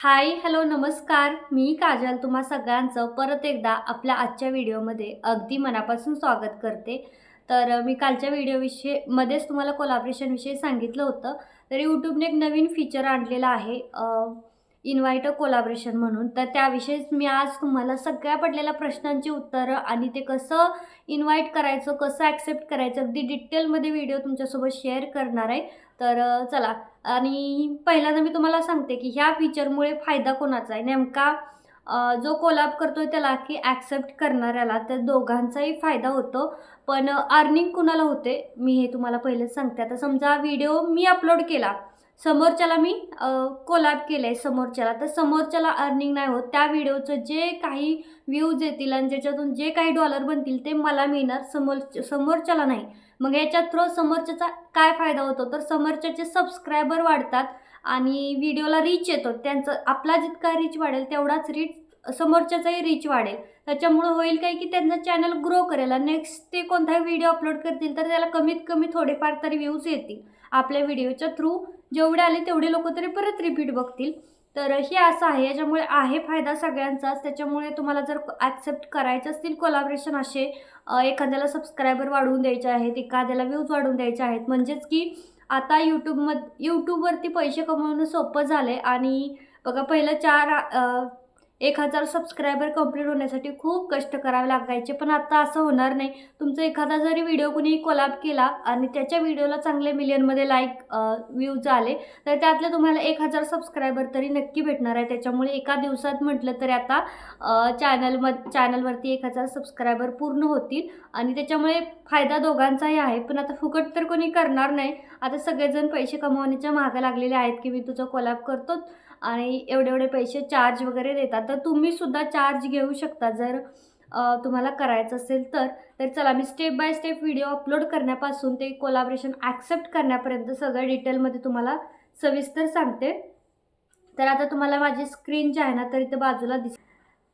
Hi hello नमस्कार. मी काजल. तुम्हा सगळ्यांचं परत एकदा आपल्या आजच्या व्हिडिओमध्ये अगदी मनापासून स्वागत करते. तर मी कालच्या व्हिडिओविषयी मध्येच तुम्हाला कोलाब्रेशनविषयी सांगितलं होतं. तर यूट्यूबने एक नवीन फीचर आणलेलं आहे इन्व्हाइट अ कोलाब्रेशन म्हणून. तर त्याविषयीच मी आज तुम्हाला सगळ्या पडलेल्या प्रश्नांची उत्तरं आणि ते कसं इन्व्हाइट करायचं कसं ॲक्सेप्ट करायचं अगदी डिटेलमध्ये व्हिडिओ तुमच्यासोबत शेअर करणार आहे. तर चला. आणि पहिल्यांदा मी तुम्हाला सांगते की ह्या फीचरमुळे फायदा कोणाचा आहे? नेमका जो जो करतो करतोय त्याला की ॲक्सेप्ट करणाऱ्याला तर दोघांचाही फायदा होतो. पण अर्निंग कुणाला होते? मी हे तुम्हाला पहिलेच सांगते. आता समजा व्हिडिओ मी अपलोड केला. समोरच्याला मी कोलाब केलं आहे समोरच्याला. तर समोरच्याला अर्निंग नाही होत. त्या व्हिडिओचं जे काही व्ह्यूज येतील आणि ज्याच्यातून जे काही डॉलर बनतील ते मला मिळणार. समोर समोरच्याला नाही. मग याच्या थ्रू समोरच्याचा काय फायदा होतो? तर समोरच्याचे सबस्क्रायबर वाढतात आणि व्हिडिओला रीच येतो. त्यांचं आपला जितका रीच वाढेल तेवढाच रीच समोरच्याचाही रीच वाढेल. त्याच्यामुळं होईल काय की त्यांचा चॅनल ग्रो करेल आणि नेक्स्ट ते कोणताही व्हिडिओ अपलोड करतील तर त्याला कमीत कमी थोडेफार तरी व्ह्यूज येतील. आपल्या व्हिडिओच्या थ्रू जेवढे आले तेवढे लोक तरी परत रिपीट बघतील. तर हे असं आहे याच्यामुळे आहे फायदा सगळ्यांचाच. त्याच्यामुळे तुम्हाला जर ॲक्सेप्ट करायचे असतील कोलाब्रेशन असे एखाद्याला सबस्क्रायबर वाढवून द्यायचे आहेत एखाद्याला व्ह्यूज वाढवून द्यायचे आहेत. म्हणजेच की आता यूट्यूबमध यूट्यूबवरती पैसे कमवणं सोपं झालं आहे आणि बघा पहिलं चार एक हजार सबस्क्रायबर कंप्लीट होण्यासाठी खूप कष्ट करावे लागायचे पण आता असं होणार नाही. तुमचा एखादा जरी व्हिडिओ कुणी कोलॅब केला आणि त्याच्या व्हिडिओला चांगले मिलियनमध्ये लाईक व्ह्यूज आले तर त्यातले तुम्हाला एक हजार सबस्क्रायबर तरी नक्की भेटणार आहे. त्याच्यामुळे एका दिवसात म्हटलं तरी आता चॅनल म चॅनलवरती एक हजार सबस्क्रायबर पूर्ण होतील. आणि त्याच्यामुळे फायदा दोघांचाही आहे पण आता फुकट तर कोणी करणार नाही. आता सगळेजण पैसे कमवण्याच्या मागं लागलेले आहेत की मी तुझं कोलॅब करतो. आणि एवढे एवढे पैसे चार्ज वगैरे देतात. तर तुम्हीसुद्धा चार्ज घेऊ शकता. जर तुम्हाला करायचं असेल तर तर चला मी step by step video upload करण्यापासून ते कोलाबरेशन ॲक्सेप्ट करण्यापर्यंत सगळं डिटेलमध्ये तुम्हाला सविस्तर सांगते. तर आता तुम्हाला माझी स्क्रीन जी आहे ना तर इथं बाजूला दिस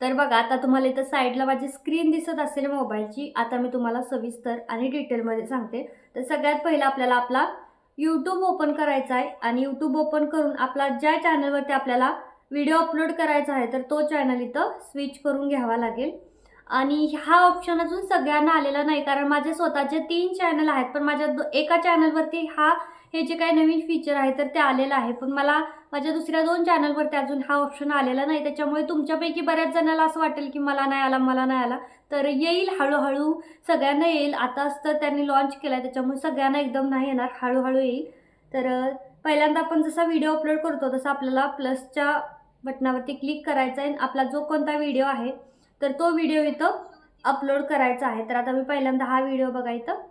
तर बघा आता तुम्हाला इथं साईडला माझी स्क्रीन दिसत असेल मोबाईलची आता मी तुम्हाला सविस्तर आणि डिटेलमध्ये सांगते. तर सगळ्यात पहिलं आपल्याला आपला यूट्यूब ओपन करायचा आहे आणि यूट्यूब ओपन करून आपला ज्या चॅनलवरती आपल्याला व्हिडिओ अपलोड करायचा आहे तर तो चॅनल इथं स्विच करून घ्यावा लागेल. आणि हा ऑप्शन अजून सगळ्यांना आलेला नाही कारण माझे स्वतःचे तीन चॅनल आहेत पण माझ्या दो एका चॅनलवरती हा हे जे काही नवीन फीचर आहे तर ते आलेलं आहे. पण मला माझ्या दुसऱ्या दोन चॅनलवरती अजून हा ऑप्शन आलेला नाही. त्याच्यामुळे तुमच्यापैकी बऱ्याच जणाला असं वाटेल की मला नाही आला मला नाही आला. तर येईल हळूहळू सगळ्यांना येईल. आताच तर त्यांनी लॉन्च केला आहे त्याच्यामुळे सगळ्यांना एकदम नाही येणार. हळूहळू येईल. तर पहिल्यांदा आपण जसा व्हिडिओ अपलोड करतो तसं आपल्याला प्लसच्या बटनावरती क्लिक करायचं आहे. आणि आपला जो कोणता व्हिडिओ आहे तर तो व्हिडिओ इथं अपलोड करायचा आहे. तर आता मी पहिल्यांदा हा व्हिडिओ बघा इथं.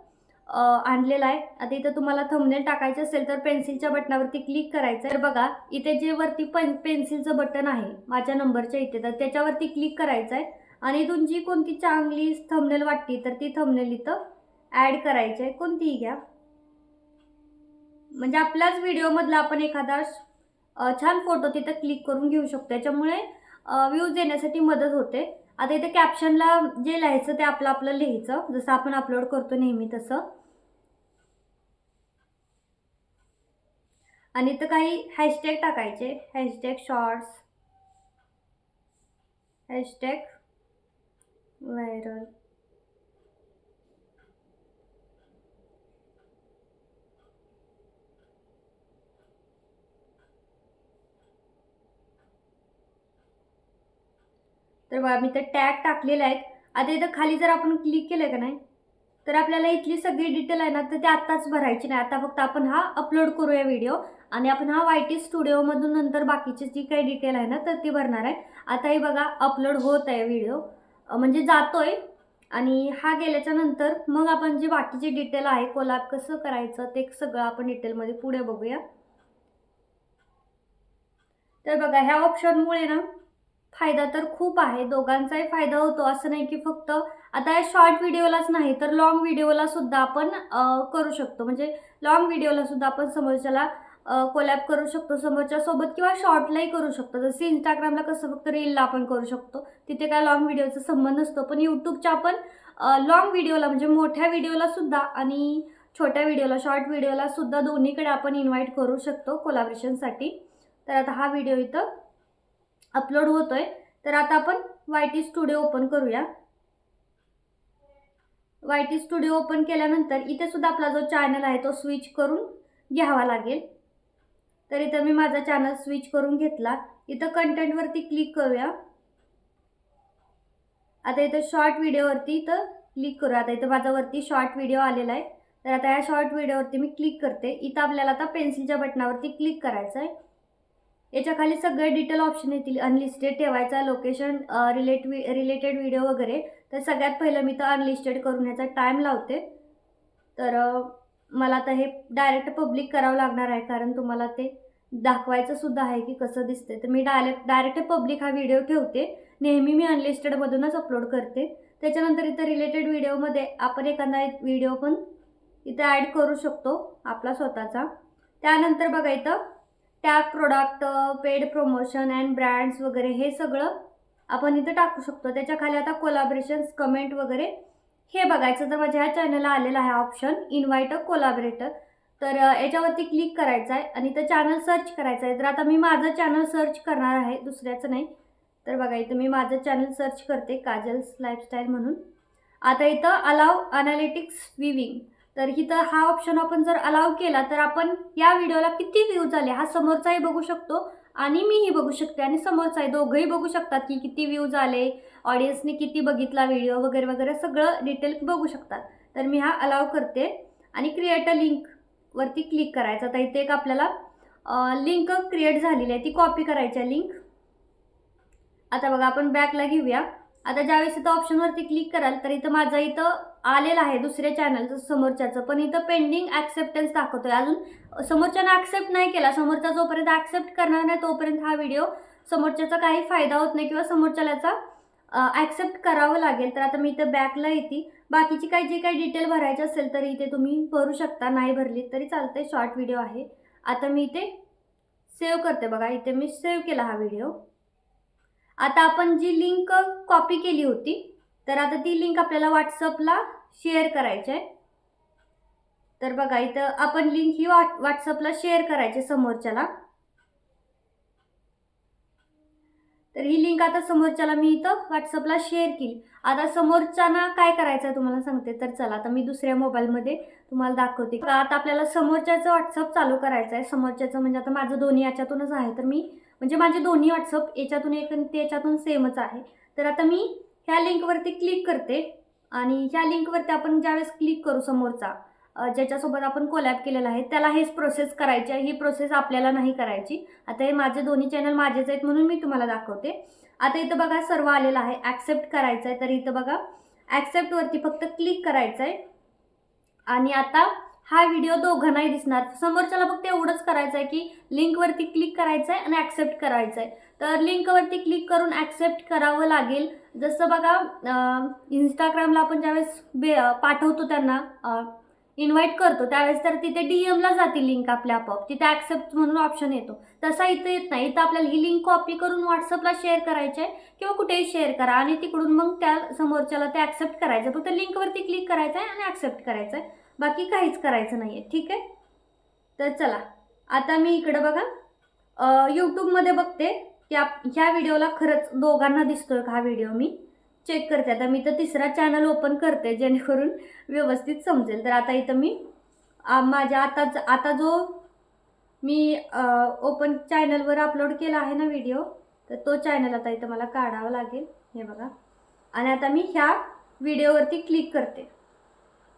आणलेला आहे. आता इथं तुम्हाला थंबनेल टाकायचं असेल तर पेन्सिलच्या बटनावरती क्लिक करायचं तर बघा इथे जे वरती पेन पेन्सिलचं बटन आहे माझ्या नंबरच्या इथे तर त्याच्यावरती क्लिक करायचं आहे आणि तुमची कोणती चांगली थंबनेल वाटली तर ती थंबनेल इथं ॲड करायची आहे कोणतीही घ्या. म्हणजे आपल्याच व्हिडिओमधला आपण एखादा छान फोटो तिथं क्लिक करून घेऊ शकतो. त्याच्यामुळे व्ह्यूज येण्यासाठी मदत होते. आता इथे कॅप्शनला जे लिहायचं ते आपलं आपलं लिहायचं. जसं आपण अपलोड करतो नेहमी तसं. आणि इथं काही हॅशटॅग टाकायचे. हॅशटॅग शॉर्ट्स हॅशटॅग व्हायरल तर बघा मी तर टॅग टाकलेले आहेत. आता इथं खाली जर आपण क्लिक केलं का नाही तर आपल्याला इथली सगळी डिटेल आहे ना तर ते आत्ताच भरायची नाही. आता फक्त आपण हा अपलोड करूया व्हिडिओ आणि आपण हा वाय टी स्टुडिओमधून नंतर बाकीची जी काही डिटेल आहे ना तर ती भरणार आहे. आता हे बघा अपलोड होत आहे व्हिडिओ म्हणजे जातोय. आणि हा गेल्याच्यानंतर मग आपण जी बाकीची डिटेल आहे कोलाब कसं करायचं ते सगळं आपण डिटेलमध्ये पुढे बघूया. तर बघा ह्या ऑप्शनमुळे ना फायदा तर खूप आहे दोघांचाही फायदा होतो. असं नाही की फक्त आता या शॉर्ट व्हिडिओलाच नाही तर लॉंग व्हिडिओला सुद्धा आपण करू शकतो. म्हणजे लॉंग व्हिडिओला सुद्धा आपण समोरच्याला कोलॅब करू शकतो. समोरच्या सोबत किंवा शॉर्टलाही करू शकतो. जसं इंस्टाग्रामला कसं फक्त रीलला आपण करू शकतो. तिथे काय लॉंग व्हिडिओचा संबंध नसतो. पण यूट्यूबच्या आपण लॉंग व्हिडिओला म्हणजे मोठ्या व्हिडिओला सुद्धा आणि छोट्या व्हिडिओला शॉर्ट व्हिडिओला सुद्धा दोन्हीकडे आपण इन्व्हाइट करू शकतो कोलॅबरेशनसाठी तर आता हा व्हिडिओ इथं अपलोड होतोय तर आता आपण वाय टी स्टुडिओ ओपन करूया. वाय टी स्टुडिओ ओपन केल्यानंतर इथे सुद्धा आपला जो चॅनल आहे तो स्विच करून घ्यावा लागेल. तर इथं मी माझा चॅनल स्विच करून घेतला. इथं कंटेंटवरती क्लिक करूया. आता इथं शॉर्ट व्हिडिओवरती इथं क्लिक करूया. आता इथं माझ्यावरती शॉर्ट व्हिडिओ आलेला आहे. तर आता या शॉर्ट व्हिडिओवरती मी क्लिक करते. इथं आपल्याला आता पेन्सिलच्या बटनावरती क्लिक करायचं आहे याच्या खाली सगळे डिटेल ऑप्शन येतील. अनलिस्टेड ठेवायचा लोकेशन रिलेट रिलेटेड व्हिडिओ वगैरे. तर सगळ्यात पहिलं मी तर अनलिस्टेड करून याचा टाईम लावते. तर मला आता हे डायरेक्ट पब्लिक करावं लागणार आहे कारण तुम्हाला ते दाखवायचं सुद्धा आहे की कसं दिसते तर मी डायरेक्ट डायरेक्ट पब्लिक हा व्हिडिओ ठेवते. नेहमी मी अनलिस्टेडमधूनच अपलोड करते. त्याच्यानंतर इथं रिलेटेड व्हिडिओमध्ये आपण एखादा एक व्हिडिओ पण इथं ॲड करू शकतो आपला स्वतःचा. त्यानंतर बघा इथं tag product paid promotion and brands वगैरे हे सगळं आपण इथं टाकू शकतो. त्याच्याखाली आता कोलाबरेशन्स कमेंट वगैरे हे बघायचं. तर माझ्या ह्या चॅनलला आलेला आहे ऑप्शन इन्व्हाइट अ कोलाबरेटर तर याच्यावरती क्लिक करायचं आहे आणि इथं चॅनल सर्च करायचं आहे तर आता मी माझं चॅनल सर्च करणार आहे दुसऱ्याचं नाही. तर बघा इथं मी माझं चॅनल सर्च करते काजल्स लाईफस्टाईल म्हणून. आता इथं अलाव अनालिटिक्स विविंग तर इथं हा ऑप्शन आपण जर अलाव केला तर आपण या व्हिडिओला किती व्ह्यूज आले हा समोरचाही बघू शकतो आणि मीही बघू शकते आणि समोरचाही दोघंही बघू शकतात की किती व्ह्यूज आले ऑडियन्सने किती बघितला व्हिडिओ वगैरे वगैरे सगळं डिटेल बघू शकतात. तर मी हा अलाव करते आणि क्रिएट अ लिंकवरती क्लिक करायचं. आता इथे एक आपल्याला लिंक क्रिएट झालेली आहे ती कॉपी करायची आहे लिंक आता बघा आपण बॅकला घेऊया. आता ज्यावेळेस इथं ऑप्शनवरती क्लिक कराल तर इथं माझं इथं आलेलं आहे दुसऱ्या चॅनलचं समोरच्याचं. पण इथं पेंडिंग ॲक्सेप्टन्स दाखवतोय. अजून समोरच्यानं ॲक्सेप्ट नाही केला समोरचा जोपर्यंत ॲक्सेप्ट करणार नाही तोपर्यंत हा व्हिडिओ समोरच्याचा काही फायदा होत नाही किंवा समोरच्याला याचा ॲक्सेप्ट करावं लागेल. तर आता मी इथं बॅकला येते. बाकीची काही जे काही डिटेल भरायची असेल तरी इथे तुम्ही भरू शकता. नाही भरली तरी चालते शॉर्ट व्हिडिओ आहे. आता मी इथे सेव्ह करते बघा. इथे मी सेव्ह केला हा व्हिडिओ आता आपण जी लिंक कॉपी केली होती तर आता ती लिंक आपल्याला व्हॉट्सअपला शेअर करायची आहे. तर बघा इथं आपण लिंक ही व्हॉट व्हॉट्सअपला शेअर करायची समोरच्याला. तर ही लिंक आता समोरच्याला मी इथं व्हॉट्सअपला शेअर केली. आता समोरच्याना काय करायचं आहे तुम्हाला सांगते. तर चला आता मी दुसऱ्या मोबाईलमध्ये तुम्हाला दाखवते. आता आपल्याला समोरच्याचं व्हॉट्सअप चालू करायचं आहे समोरच्याचं म्हणजे आता माझं दोन्ही याच्यातूनच आहे. तर मी म्हणजे माझे दोन्ही व्हॉट्सअप याच्यातून एक त्याच्यातून सेमच आहे. तर आता मी ह्या लिंकवरती क्लिक करते. आणि ह्या लिंकवरती आपण ज्यावेळेस क्लिक करू समोरचा ज्याच्यासोबत आपण कोलॅब केलेला आहे त्याला हेच प्रोसेस करायची आहे ही प्रोसेस आपल्याला नाही करायची. आता हे माझे दोन्ही चॅनल माझेच आहेत म्हणून मी तुम्हाला दाखवते. आता इथं बघा सर्व आलेलं आहे. ॲक्सेप्ट करायचं आहे तर इथं बघा. ॲक्सेप्टवरती फक्त क्लिक करायचं आहे आणि आता हा व्हिडिओ दोघांनाही दिसणार. समोरच्याला फक्त एवढंच करायचं आहे की लिंकवरती क्लिक करायचं आहे आणि ॲक्सेप्ट करायचं आहे तर लिंकवरती क्लिक करून ॲक्सेप्ट करावं लागेल. जसं बघा इंस्टाग्रामला आपण ज्यावेळेस बे पाठवतो त्यांना इन्व्हाइट करतो. त्यावेळेस तर तिथे डी एमला जाते लिंक आपल्या आपोआप. तिथे ॲक्सेप्ट म्हणून ऑप्शन येतो. तसा इथं येत नाही. इथं आपल्याला ही लिंक कॉपी करून व्हॉट्सअपला शेअर करायची आहे किंवा कुठेही शेअर करा. आणि तिकडून मग त्या समोरच्याला ते ॲक्सेप्ट करायचं. फक्त लिंकवरती क्लिक करायचं आहे आणि ॲक्सेप्ट करायचं आहे. बाकी काहीच करायचं नाही आहे ठीक आहे? तर चला. आता मी इकडं बघा. यूट्यूबमध्ये बघते. की आप ह्या व्हिडिओला खरंच दोघांना दिसतोय का हा व्हिडिओ मी? चेक करते. आता मी तर तिसरा चॅनल ओपन करते जेणेकरून व्यवस्थित समजेल. तर आता इथं मी माझ्या आता आता जो मी ओपन चॅनलवर अपलोड केला आहे ना व्हिडिओ तर तो चॅनल आता इथं मला काढावा लागेल. हे बघा. आणि आता मी ह्या व्हिडिओवरती क्लिक करते.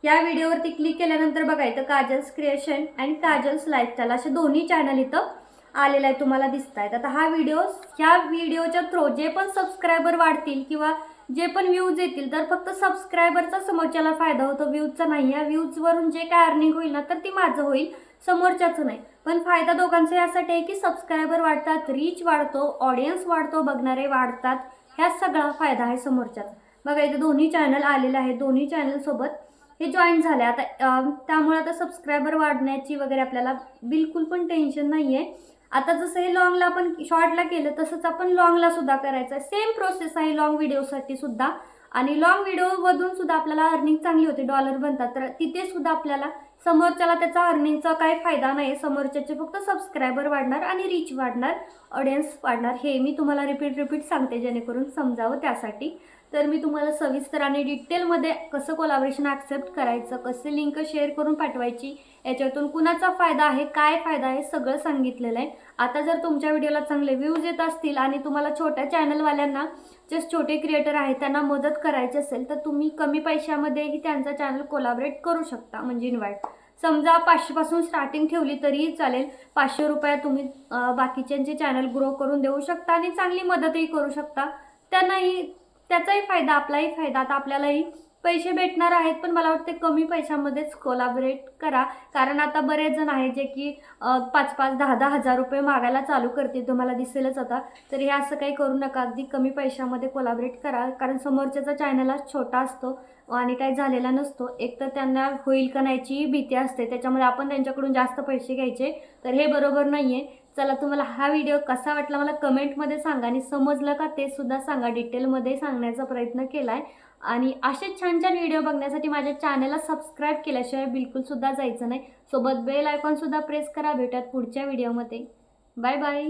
या व्हिडिओवरती क्लिक केल्यानंतर बघा इथं Kajal's creation and Kajal's lifestyle असे दोन्ही चॅनल इथं आलेलं आहे तुम्हाला दिसत आहेत आता हा व्हिडिओ ह्या व्हिडिओच्या थ्रो जे पण सबस्क्रायबर वाढतील किंवा जे पण व्ह्यूज येतील तर फक्त सबस्क्रायबरचा समोरच्याला फायदा होतो. व्ह्यूजचा नाही या व्ह्यूजवरून जे काय अर्निंग होईल ना तर ती माझं होईल. समोरच्याचं नाही. पण फायदा दोघांचा यासाठी आहे की सबस्क्रायबर वाढतात रीच वाढतो ऑडियन्स वाढतो बघणारे वाढतात. ह्या सगळा फायदा आहे समोरच्याचा. बघा इथे दोन्ही चॅनल आलेले आहेत. दोन्ही चॅनलसोबत हे जॉईन झाले. आता त्यामुळे आता सबस्क्रायबर वाढण्याची वगैरे आपल्याला बिलकुल पण टेन्शन नाही आहे आता जसं हे लॉंगला आपण शॉर्टला केलं तसंच आपण लॉंगला सुद्धा करायचं. आहे सेम प्रोसेस आहे लॉंग व्हिडिओसाठी सुद्धा. आणि लॉंग व्हिडिओमधून सुद्धा आपल्याला अर्निंग चांगली होते डॉलर बनतात. तर तिथे सुद्धा आपल्याला समोरच्याला त्याचा अर्निंगचा काही फायदा नाही. समोरच्याचे फक्त सबस्क्रायबर वाढणार आणि रीच वाढणार ऑडियन्स वाढणार. हे मी तुम्हाला रिपीट रिपीट सांगते जेणेकरून समजावं त्यासाठी. तर मी तुम्हाला सविस्तर आणि डिटेलमध्ये कसं कोलाबरेशन ॲक्सेप्ट करायचं कसे लिंक शेअर करून पाठवायची याच्यातून कुणाचा फायदा आहे काय फायदा आहे सगळं सांगितलेलं आहे. आता जर तुमच्या व्हिडिओला चांगले व्ह्यूज येत असतील आणि तुम्हाला छोट्या चॅनलवाल्यांना जे छोटे क्रिएटर आहेत त्यांना मदत करायची असेल तर तुम्ही कमी पैशामध्येही त्यांचा चॅनल कोलाबरेट करू शकता म्हणजे इन्व्हाइट समजा पाचशेपासून स्टार्टिंग ठेवली तरीही चालेल. पाचशे रुपयात तुम्ही बाकीच्यांचे चॅनल ग्रो करून देऊ शकता आणि चांगली मदतही करू शकता. त्यांनाही त्याचाही फायदा आपलाही फायदा. आता आपल्यालाही पैसे भेटणार आहेत पण मला वाटते कमी पैशामध्येच कोलाबरेट करा. कारण आता बरेच जण आहेत जे की पाच पाच दहा दहा हजार रुपये मागायला चालू करते तुम्हाला दिसेलच आता. तर हे असं काही करू नका. अगदी कमी पैशामध्ये कोलाबरेट करा. कारण समोरच्याचा चॅनल छोटा असतो आणि काही झालेला नसतो. एक तर त्यांना होईल का नाहीची भीती असते. त्याच्यामुळे आपण त्यांच्याकडून जास्त पैसे घ्यायचे. तर हे बरोबर नाही आहे चला तुम्हाला हा व्हिडिओ कसा वाटला मला कमेंटमध्ये सांगा आणि समजलं का ते सुद्धा सांगा. डिटेलमध्ये सांगण्याचा प्रयत्न केला आहे आणि असेच छान छान व्हिडिओ बघण्यासाठी माझ्या चॅनलला सबस्क्राईब केल्याशिवाय बिलकुलसुद्धा जायचं नाही. सोबत बेल आयकॉनसुद्धा प्रेस करा. भेटत पुढच्या व्हिडिओमध्ये बाय बाय